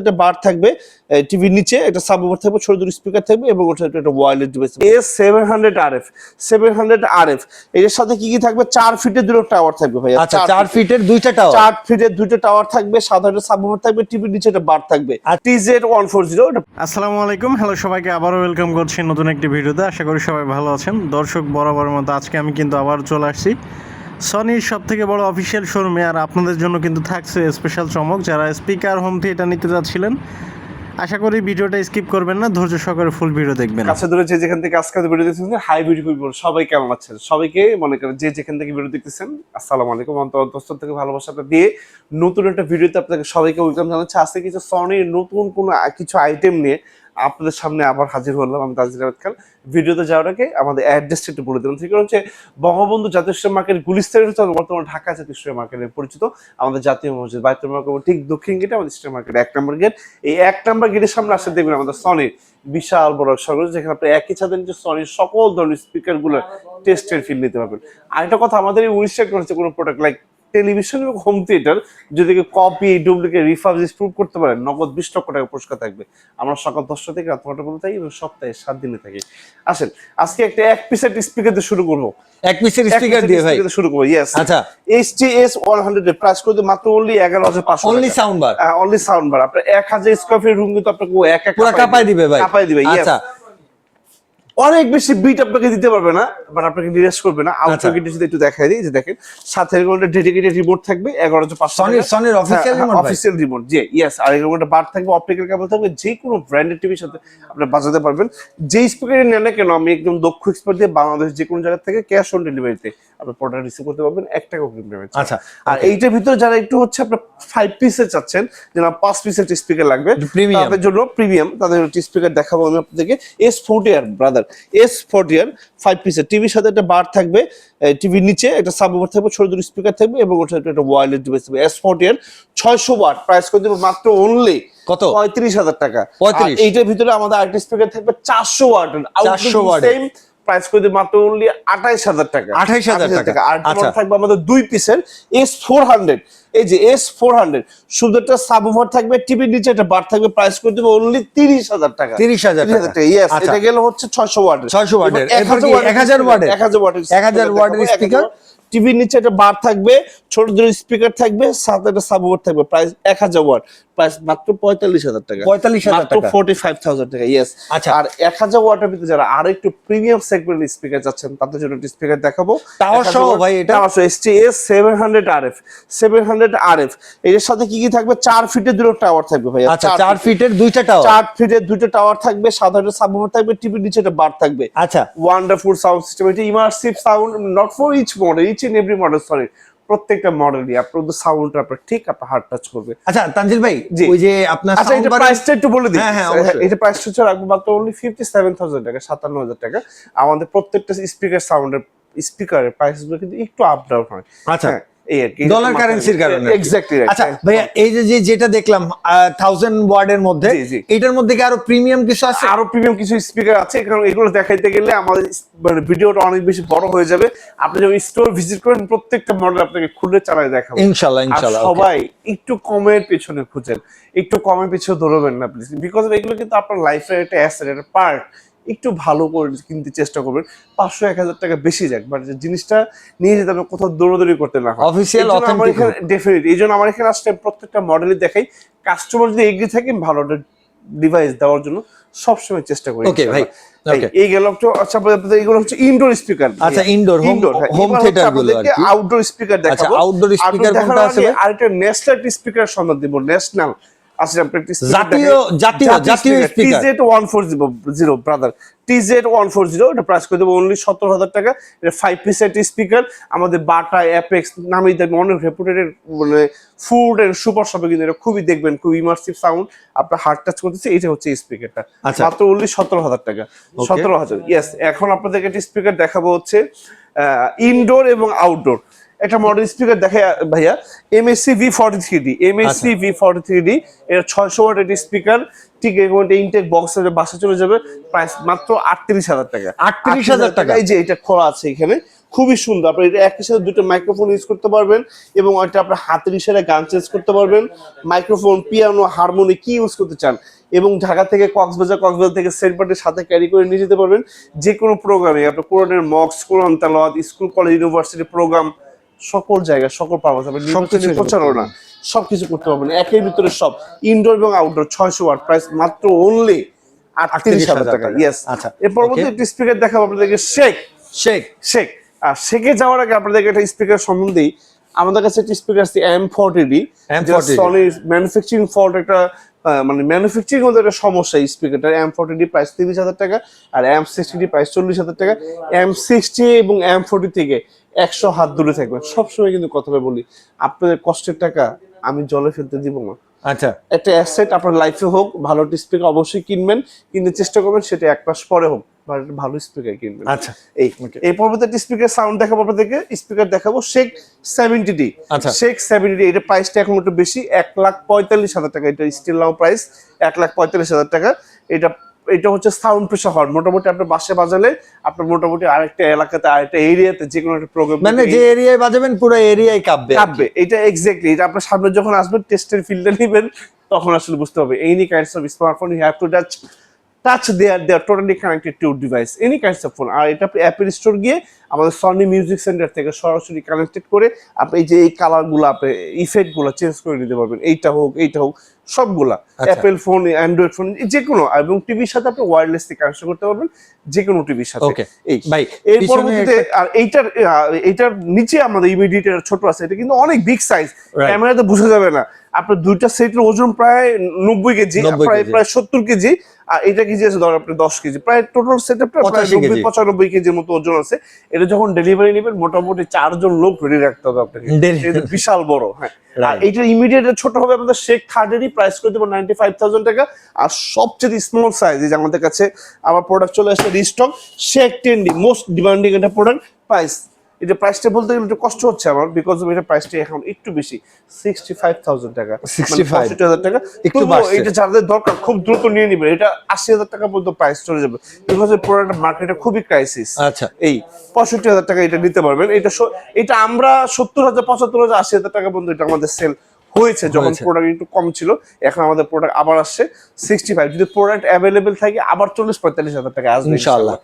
একটা বার থাকবে টিভির নিচে একটা সাবওয়ার থাকবে ছোট দুটো স্পিকার থাকবে এবং ওটা একটা wireless device S seven hundred R F seven hundred R F এর সাথে কি কি থাকবে? চার ফিটের দুটো টাওয়ার থাকবে ভাই আচ্ছা চার ফিটের। দুইটা টাওয়ার চার ফিটের দুটো টাওয়ার থাকবে সাধারণ সাবওয়ার থাকবে টিভির নিচে একটা বার থাকবে। আর T Z one four zero আসসালামু আলাইকুম হ্যালো সবাইকে আবারও ওয়েলকাম করছি নতুন একটি ভিডিওতে। আশা করি সবাই ভালো আছেন। দর্শক বরাবরের মতো আজকে আমি কিন্তু আবার চলে আসছি। সনির সব থেকে বড় অফিসিয়াল শোরুমে আর আপনাদের জন্য কিন্তু থাকছে স্পেশাল চমক যারা স্পিকার হোম থিয়েটার নিতে যাচ্ছিলেন। আশা করি ভিডিওটা স্কিপ করবেন না, ধৈর্য সহকারে ফুল ভিডিও দেখবেন। কাছে ধরে যে যেখান থেকে আজকে ভিডিও দেখতেছেন হাই পিপল সবাই কেমন আছেন? সবাইকে মনে করেন যে যেখান থেকে ভিডিও দেখতেছেন, আসসালামু আলাইকুম। অন্তর থেকে ভালোবাসাটা দিয়ে নতুন একটা ভিডিওতে আপনাদের সবাইকে ওয়েলকাম জানাচ্ছি। আজকে কিছু সনির নতুন কোনো কিছু আইটেম নিয়ে আপনাদের সামনে আবার হাজির হলাম আমি তাজির আহমেদ খান। ভিডিওতে যাওয়ার আগে আমাদের অ্যাড্রেসটা একটু বলে দিলাম। ঠিক হচ্ছে বঙ্গবন্ধু জাতীয় স্টেট মার্কেট গুলিস্তানের হচ্ছে বর্তমানে ঢাকা জাতীয় স্টেট মার্কেটে পরিচিত। আমাদের জাতীয় মসজিদ বাইতুল মার্কেট ঠিক দক্ষিণ গেটে আমাদের স্টেট মার্কেট, এক নম্বর গেট। এই এক নম্বর গেটের সামনে আসলে দেখবেন আমাদের সনির বিশাল বড় সরগজ, যেখানে আপনি একই ছাদের নিচে সনির সকল ধরনের স্পিকারগুলো টেস্টের ফিল নিতে পারবেন। আরেকটা কথা, আমাদের এই উনিশটা হচ্ছে কোনো প্রোডাক্ট লাইক টেলিভিশন এবং হোম থিয়েটার যদি কপি ডুপ্লিকেট রিফার্বিশ প্রুভ করতে পারেন নগদ বিশ লক্ষ টাকা পুরস্কার থাকবে। আমরা সকাল দশটা থেকে রাত নটা পর্যন্ত থাকি এবং সপ্তাহে সাত দিনে থাকি। আসেন আজকে একটা এক পিসের স্পিকার দিয়ে শুরু করব। এক পিসের স্পিকার দিয়ে ভাই। শুরু করব ইয়েস আচ্ছা। H T S one hundred price করতে মাত্র অনলি এগারো হাজার পাঁচশো only sound bar only sound bar আপনার এক হাজার স্কোয়ার ফিট রুম কিন্তু আপনাকে এক এক পুরো কাপাই দিবে ভাই। দিবে. আচ্ছা। অনেক বেশি বিট আপনাকে দিতে পারবে না বাট আপনাকে নিরাশ করবে না। আচ্ছা। গেটে যদি একটু দেখাই দিই যে দেখেন সাথে এরকম একটা ডেডিকেটেড রিমোট থাকবে এগারো হাজার পাঁচশো সনির সনির official remote official remote ji yes আর এরকম একটা বার থাকবে অপটিক্যাল কেবল থাকবে যে কোনো ব্র্যান্ডেড টিভির সাথে আপনি বাজাতে পারবেন। যে স্পিকারে নেন না কেন আমি একদম দক্ষ এক্সপার্ট দিয়ে বাংলাদেশ যে কোনো জায়গা থেকে ক্যাশ অন ডেলিভারিতে আপনি প্রোডাক্ট রিসিভ করতে পারবেন এক টাকা অগ্রিম পেমেন্ট আচ্ছা আর এইটার ভিতরে যারা একটু হচ্ছে আপনার ফাইভ পিসের চাচ্ছেন যেন পাঁচ পিসের স্পিকার লাগবে তাদের জন্য প্রিমিয়াম তাদের স্পিকার দেখাবো আমি আপনাদেরকে। S forty R brother S forty R five পিসের টিভির সাথে একটা বার থাকবে টিভির নিচে একটা সাবওয়ার থাকবে ছোট দুটো স্পিকার থাকবে এবং ওটা একটা ওয়্যারলেস ডিভাইস থাকবে। এস ফোর্টি আর ছয়শো ওয়াট প্রাইস করে দেবো মাত্র অনলি কত? পঁয়ত্রিশ হাজার টাকা। এইটার ভিতরে আমাদের আরেকটা স্পিকার থাকবে চারশো ওয়াট 400 watt এর। সেম প্রাইস করে দিই মাত্র অনলি আঠাইশ হাজার টাকা 28,000 টাকা। আর আচ্ছা। থাকবে আমাদের দুই পিসের এস ফোর হান্ড্রেড এই যে এস ফোর হান্ড্রেড শুধু একটা সাবওভার থাকবে টিভির নিচে একটা বার থাকবে প্রাইস করে দেবো অনলি তিরিশ হাজার টাকা 30,000 টাকা। টাকা ইয়েস আচ্ছা। এটা গেল হচ্ছে ছয়শো ওয়াটের 600 watt এক হাজার কি 1000 watt এর? এক হাজার ওয়াটের 1000 watt এর speaker? টিভির নিচে একটা বার থাকবে ছোট দুটো স্পিকার থাকবে সাথে একটা সাবওভার থাকবে প্রাইস এক হাজার ওয়াট প্রাইস মাত্র পঁয়তাল্লিশ হাজার টাকা 45,000 মাত্র টাকা। ফোর্টি ফাইভ থাউজেন্ড টাকা ইয়েস আচ্ছা। আর এক হাজার ওয়াটের ভিতরে যারা আরও একটু প্রিমিয়াম সেগমেন্টের স্পিকার যাচ্ছেন তাদের জন্য স্পিকার দেখাবো Tower সহ ভাই এটা? টাওয়ার সহ S T S seven hundred R F seven hundred R F এর সাথে কি কি থাকবে? চার ফিটের দুটো টাওয়ার থাকবে ভাই আচ্ছা চার ফিটের। দুইটা টাওয়ার চার ফিটের দুটো টাওয়ার থাকবে সাধারণ থাকবে টিভির নিচে একটা বার থাকবে। আচ্ছা। ওয়ান্ডারফুল সাউন্ড সিস্টেম এটা immersive sound not for each model each in every model sorry প্রত্যেকটা মডেলই আপনার সাউন্ডটা আপনার ঠিক আপনার হার্ট টাচ করবে। আচ্ছা তানজিল ভাই ওই যে আপনার আচ্ছা এটা প্রাইসটা একটু বলে দিই। হ্যাঁ, হ্যাঁ, এটা প্রাইসটা হচ্ছে রাখব মাত্র অনলি ফিফটি সেভেন থাউজেন্ড টাকা সাতান্ন হাজার টাকা। আমাদের প্রত্যেকটা স্পিকার সাউন্ডের স্পিকারের প্রাইসগুলো কিন্তু একটু আপ ডাউন হয়। আচ্ছা। হ্যাঁ, এই আর কি ডলার কারেন্সির কারণে এক্স্যাক্টলি আচ্ছা ভাইয়া এই যে যেটা দেখলাম থাউজেন্ড ওয়ার্ডের মধ্যে। এটার মধ্যে কি আরও প্রিমিয়াম কিছু আছে? আরও প্রিমিয়াম কিছু স্পিকার আছে কারণ এগুলো দেখাইতে গেলে আমাদের মানে ভিডিওটা অনেক বেশি বড় হয়ে যাবে। আপনি যখন স্টোর ভিজিট করেন প্রত্যেকটা মডেল আপনাকে খুলে চালায় দেখাবো। ইনশাল্লাহ আর ইনশাল্লাহ সবাই একটু কমের পেছনে খুঁজেন একটু কমের পিছনে দৌড়বেন না প্লিজ বিকজ এগুলো কিন্তু আপনার লাইফের একটা অ্যাসেট একটা পার্ট একটু ভালো করে কিনতে চেষ্টা করবেন। পাঁচশো এক হাজার টাকা বেশি যাক বাট জিনিসটা নিয়ে যেতে হবে কোথাও দৌড়াদৌড়ি করতে না হয়। Official, এই জন্য আমার এখানে ডেফিনেট এই জন্য আমার এখানে আসলে প্রত্যেকটা মডেলই দেখাই। কাস্টমার যদি এগ্রি থাকে ভালো ডিভাইস দেওয়ার জন্য সবসময় চেষ্টা করি Okay, ভাই। এই- গেল আচ্ছা আপনাদের এগুলো হচ্ছে ইনডোর স্পিকার আচ্ছা, indoor, home- home theater গুলো আর আউটডোর স্পিকার আচ্ছা, দেখাবো। outdoor speaker কোনটা আছে? আরেকটা ন্যাশনাল স্পিকার সন্ধান দিব ন্যাশনাল একটা speaker জাতীয়- জাতীয়- জাতীয় speaker। T Z one four zero brother T Z one four zero এটা প্রাইস করে দেবো অনলি সতেরো হাজার টাকা। এটা ফাইভ পিসের একটা স্পিকার আমাদের বাটা অ্যাপেক্স নামে দেখবেন। অনেক রেপুটেড মানে ফুড এন্ড সুপার শপে কিন্তু এটা খুবই দেখবেন। খুব ইমার্সিভ সাউন্ড আপনার হার্ট টাচ করতেছে এটা হচ্ছে স্পিকারটা আচ্ছা। মাত্র অনলি সতেরো হাজার টাকা। সতেরো হাজার ইয়েস এখন আপনাদেরকে একটা স্পিকার দেখাবো হচ্ছে ইনডোর এবং আউটডোর একটা মডেল স্পিকার দেখে ভাইয়া M S C V forty three D M S C V forty three D এটা ছয়শো ওয়াট একটি স্পিকার ঠিক এরকম একটা ইনটেক বক্স বাসা চলে যাবে প্রাইস মাত্র আটত্রিশ হাজার টাকা। 38,000 টাকা? এই যে এটা খোলা আছে এখানে খুবই সুন্দর। আপনি এটা একই সাথে দুটো মাইক্রোফোন ইউজ করতে পারবেন এবং এটা আপনার হাতের ইশারায় গান চেঞ্জ করতে পারবেন। মাইক্রোফোন পিয়ানো হারমোনি কি ইউজ করতে চান এবং ঢাকা থেকে কক্সবাজার কক্সবাজার থেকে সেন্টপার্টের সাথে ক্যারি করে নিয়ে যেতে পারবেন। যে কোনো প্রোগ্রামে আপনার কোরআনের মক্স কোরআন তালাওয়াত স্কুল কলেজ ইউনিভার্সিটি প্রোগ্রাম সকল জায়গায় সকল যাবে নির্বাচনী সবকিছু প্রচারণা সবকিছু করতে পারবেন। একের ভিতরে সব ইনডোর এবং আউটডোর ছয়শো ওয়াট প্রাইস মাত্র অনলি আটত্রিশ হাজার টাকা। ইয়েস আচ্ছা, এর পরবর্তী. একটি স্পিকার দেখাবো আপনাদেরকে শেখ। শেখ। শেখ। আর শেখে যাওয়ার আগে আপনাদেরকে একটা স্পিকার সম্বন্ধেই আমাদের কাছে একটা স্পিকার আছে এম ফোর্টি ডি M40D সনির ম্যানুফ্যাকচারিং ফল্ট একটা মানে ম্যানুফ্যাকচারিং মধ্যে একটা সমস্যা স্পিকারটার স্পিকারটা এম ফোর্টি ডি প্রাইস তিরিশ হাজার টাকা আর এম সিক্সটি ডি প্রাইস চল্লিশ হাজার টাকা। এম সিক্সটি এবং এম ফোর্টি থেকে একশো হাত দূরে থাকবেন সবসময় কিন্তু কথাটা বলি আপনাদের কষ্টের টাকা আমি জলে ফেলতে দিব না। আচ্ছা। একটা অ্যাসেট আপনার লাইফে হোক ভালো একটা স্পিকার অবশ্যই কিনবেন কিন্তু চেষ্টা করবেন সেটা এক মাস পরে হোক। বা ভালো স্পিকার কিনবেন। আচ্ছা। এই এই পর্বতে একটা স্পিকার সাউন্ড দেখাবো আপনাদেরকে স্পিকার দেখাবো শেখ সেভেন্টি ডি আচ্ছা। শেখ সেভেন্টি ডি এটা প্রাইসটা এখন একটু বেশি এক লাখ পঁয়তাল্লিশ হাজার টাকা এটা স্টিল নাও প্রাইস এক লাখ পঁয়তাল্লিশ হাজার টাকা। এটা এটা হচ্ছে সাউন্ড প্রেশার হর্ন মোটামুটি আপনার বাসে বাজালে আপনার মোটামুটি আরেকটা এলাকাতে আরেকটা এরিয়াতে যে কোনো একটা প্রোগ্রাম মানে যে এরিয়ায় বাজাবেন পুরো এরিয়ায় কাঁপবে কাঁপবে এটা এক্স্যাক্টলি এটা আপনার সামনে যখন আসবেন টেস্টের ফিল্ডে নেবেন তখন আসলে বুঝতে হবে। Any kinds of smartphone you have to touch touch there there totally connected to device any kinds of phone আর এটা অ্যাপের স্টোর গিয়ে আমাদের সনি মিউজিক সেন্টার থেকে সরাসরি কানেক্টেড করে আপনি এই যে এই কালারগুলো আপনি ইফেক্টগুলো চেঞ্জ করে নিতে পারবেন। এইটা হোক এইটা হোক সবগুলা। অ্যাপেল ফোন অ্যান্ড্রয়েড ফোন যে কোনো এবং টিভির সাথে আপনি ওয়্যারলেসলি কানেকশন করতে পারবেন যে কোনো টিভির সাথে. এই। ভাই, এর পরবর্তীতে আর এইটার এইটার নিচে আমাদের ইমিডিয়েট ছোট আছে এটা কিন্তু অনেক বিগ সাইজ Right. ক্যামেরাতে বোঝা যাবে না। আপনার দুইটা সেটের ওজন প্রায় নব্বই কেজি প্রায় প্রায় সত্তর কেজি আর এটা কেজি আছে ধর আপনি দশ কেজি। প্রায় টোটাল সেট প্রায় 85 নব্বই কেজি। পঁচানব্বই কেজির মতো ওজন আছে। এটা যখন ডেলিভারি নেবেন মোটামুটি চারজন লোক রেডি রাখতে হবে আপনাকে। বিশাল বড় হ্যাঁ। আর এইটার ইমিডিয়েট ছোট হবে আমাদের শেখ থার্ডেরই প্রাইস করে দেবো নাইনটি ফাইভ থাউজেন্ড টাকা। আর সবচেয়ে স্মল সাইজ যে আমাদের কাছে আমার প্রোডাক্ট চলে আসছে রিস্টক শেখ টেন্ডি মোস্ট ডিমান্ডিং একটা প্রোডাক্ট প্রাইস এটা প্রাইসটা বলতে গেলে একটু কষ্ট হচ্ছে আমার বিকজ এটা প্রাইসটা এখন একটু বেশি সিক্সটি ফাইভ থাউজেন্ড টাকা 65 হাজার টাকা। একটু এটা যাদের দরকার খুব দ্রুত নিয়ে নিবে। এটা আশি হাজার টাকা পর্যন্ত প্রাইস চলে যাবে। বিকজ প্রোডাক্ট মার্কেটে খুবই ক্রাইসিস আচ্ছা। এই পঁয়ষট্টি হাজার টাকা এটা নিতে পারবেন। এটা এটা আমরা সত্তর হাজার পঁচাত্তর হাজার আশি হাজার টাকা পর্যন্ত এটা আমাদের সেল হয়েছে যখন প্রোডাক্ট একটু কম ছিল। এখন আমাদের প্রোডাক্ট আবার আসছে সিক্সটি ফাইভ যদি প্রোডাক্ট অ্যাভেলেবেল থাকে আবার চল্লিশ পঁয়তাল্লিশ হাজার টাকা আসবে ইনশাআল্লাহ।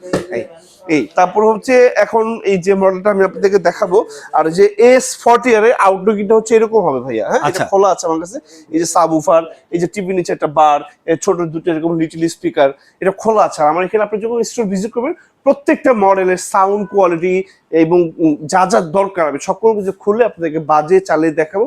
এই তারপর হচ্ছে এখন এই যে মডেলটা আমি আপনাদেরকে দেখাবো আর যে এস ফর্টি আর আউটডোর কিটা হচ্ছে এরকম হবে ভাইয়া হ্যাঁ? এটা আচ্ছা। খোলা আছে আমার কাছে। এই যে সাবউফার এই যে টিভি নিচে একটা বার ছোট দুটো এরকম লিটল স্পিকার এটা খোলা আছে। আর আমার এখানে আপনি যখন স্টোর ভিজিট করবেন প্রত্যেকটা মডেলের সাউন্ড কোয়ালিটি এবং যা যা দরকার আমি সকল কিছু খুলে আপনাদেরকে বাজে চালিয়ে দেখাবো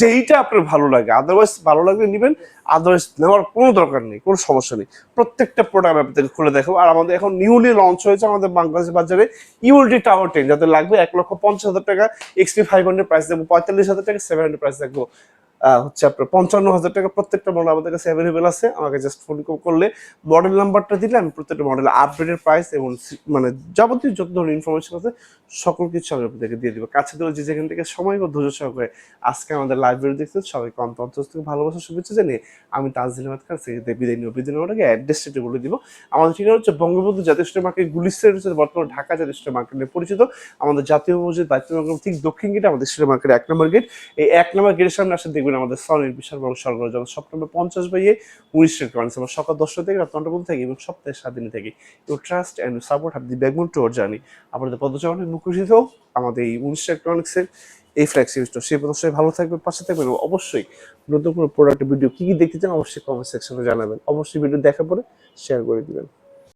যেইটা আপনার ভালো লাগে। আদারওয়াইজ ভালো লাগলে নেবেন আদারওয়াইজ নেওয়ার কোনো দরকার নেই, কোনো সমস্যা নেই। প্রত্যেকটা প্রোডাক্ট আপনাদেরকে খুলে দেখাবো। আর আমাদের এখন নিউলি লঞ্চ হয়েছে আমাদের বাংলাদেশ বাজারে ইউএলটি টাওয়ার টেন যাতে লাগবে এক লক্ষ পঞ্চাশ হাজার টাকা এক্সপি ফাইভ হান্ড্রেড প্রাইস দেখব পঁয়তাল্লিশ হাজার টাকা সেভেন হান্ড্রেড প্রাইস দেখব। হচ্ছে আপনার পঞ্চান্ন হাজার টাকা প্রত্যেকটা মডেল আমাদের কাছে অ্যাভেলেবেল আছে। আমাকে জাস্ট ফোন করলে মডেল নাম্বারটা দিলে আমি প্রত্যেকটা মডেল আপডেটের প্রাইস এবং মানে যাবতীয় যত ধরনের ইনফরমেশন আছে, সকল কিছু আমি আপনাদেরকে দিয়ে দিব। কাছে ধরে যে যেখান থেকে সময় ও ধৈর্য সহকারে আজকে আমাদের লাইব্রেরি দেখতে সবাইকে অন্ত অন্তস্থ থেকে ভালোবাসা, শুভেচ্ছা জানিয়ে আমি তাজদিন আহমেদ খান সেক্ষেত্রে বিদায় নিব বিদায় নেওয়ার আগে বলে দিব। আমাদের ঠিকানা হচ্ছে বঙ্গবন্ধু জাতীয় মার্কেট গুলিস্টের হচ্ছে বর্তমানে ঢাকা জাতীয় মার্কেট নামে পরিচিত। আমাদের জাতীয় মসজিদ দায়িত্ব ঠিক দক্ষিণ গেটে আমাদের স্টেট মার্কেট এক নম্বর গেট এই এক নম্বর গেটের সামনে আসলে দেখবেন আমাদের সনের বিশাল বড় সরবরাহ যখন সপ্তাহে পঞ্চাশ বাইয়ে উনিশ করেন আমরা সকাল দশটা থেকে রাত নটা পর্যন্ত থাকি এবং সপ্তাহে সাত দিনে থাকি। You trust and support hub the backbone to journey আপনাদের পদচারণে মুখোশিত হোক আমাদের এই উনিশ ইলেকট্রনিক্সের এই ফ্ল্যাক্স স্টোর সেই পদশ্রয় ভালো থাকবেন, পাশে থাকবেন অবশ্যই নতুন কোনো প্রোডাক্ট ভিডিও কী কী দেখতে চান অবশ্যই কমেন্ট সেকশনে জানাবেন। অবশ্যই ভিডিও দেখার পরে শেয়ার করে দিবেন।